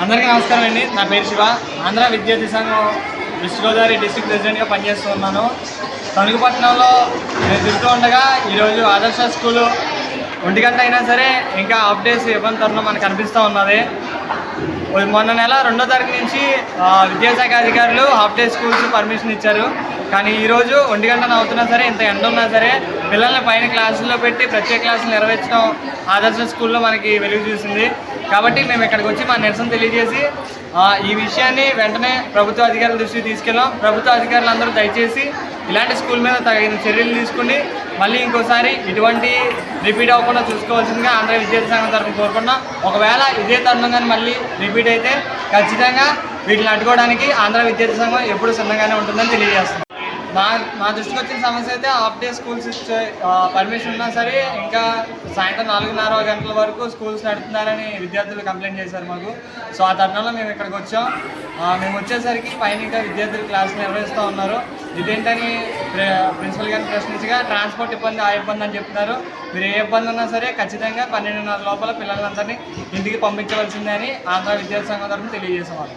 అందరికీ నమస్కారం అండి. నా పేరు శివ. ఆంధ్ర విద్యార్థి సంఘం వెస్ట్ గోదావరి డిస్ట్రిక్ట్ ప్రెసిడెంట్గా పనిచేస్తూ ఉన్నాను. తణుకుపట్నంలో నేను తిరుగుతూ ఉండగా ఈరోజు ఆదర్శ స్కూలు ఒంటి గంట అయినా సరే ఇంకా హాఫ్ డేస్ ఇవ్వని తరుణం మనకు కనిపిస్తూ ఉన్నది. మొన్న నెల రెండో తారీఖు నుంచి విద్యాశాఖ అధికారులు హాఫ్ డే స్కూల్స్ పర్మిషన్ ఇచ్చారు. కానీ ఈరోజు ఒంటి గంటన అవుతున్నా సరే ఇంత ఎండ ఉన్నా సరే పిల్లల్ని పైన క్లాసుల్లో పెట్టి ప్రత్యేక క్లాసులు నెరవేర్చడం ఆదర్శ స్కూల్లో మనకి వెలుగు చూసింది. కాబట్టి మేము ఇక్కడికి వచ్చి మా నిరసన తెలియజేసి ఈ విషయాన్ని వెంటనే ప్రభుత్వ అధికారుల దృష్టికి తీసుకెళ్ళాం ప్రభుత్వ అధికారులు అందరూ దయచేసి ఇలాంటి స్కూల్ మీద తగిన చర్యలు తీసుకుని మళ్ళీ ఇంకోసారి ఇటువంటి రిపీట్ అవ్వకుండా చూసుకోవాల్సిందిగా ఆంధ్ర విద్యార్థి సంఘం తరఫున కోరుకుంటున్నాం. ఒకవేళ ఇదే తరుణం కానీ మళ్ళీ రిపీట్ అయితే ఖచ్చితంగా వీటిని అడ్డుకోవడానికి ఆంధ్ర విద్యార్థి సంఘం ఎప్పుడు సిద్ధంగానే ఉంటుందని తెలియజేస్తుంది మా మా దృష్టికి వచ్చిన సమస్య అయితే హాఫ్ డే స్కూల్స్ ఇచ్చే పర్మిషన్ ఉన్నా సరే ఇంకా సాయంత్రం నాలుగున్నర గంటల వరకు స్కూల్స్ నడుపుతున్నారని విద్యార్థులు కంప్లైంట్ చేశారు మాకు. సో ఆ తరుణంలో మేము ఇక్కడికి వచ్చాం. మేము వచ్చేసరికి పైన ఇంకా విద్యార్థులు క్లాసులు నిర్వహిస్తూ ఉన్నారు. ఇదేంటని ప్రిన్సిపల్ గారిని ప్రశ్నించగా ట్రాన్స్పోర్ట్ ఇబ్బంది ఆ ఇబ్బంది అని చెప్తున్నారు. మీరు ఏ ఇబ్బంది ఉన్నా సరే ఖచ్చితంగా పన్నెండున్నర లోపల పిల్లలందరినీ ఇంటికి పంపించవలసిందే అని ఆంధ్ర విద్యాసంఘం తరఫున తెలియజేసేవాళ్ళు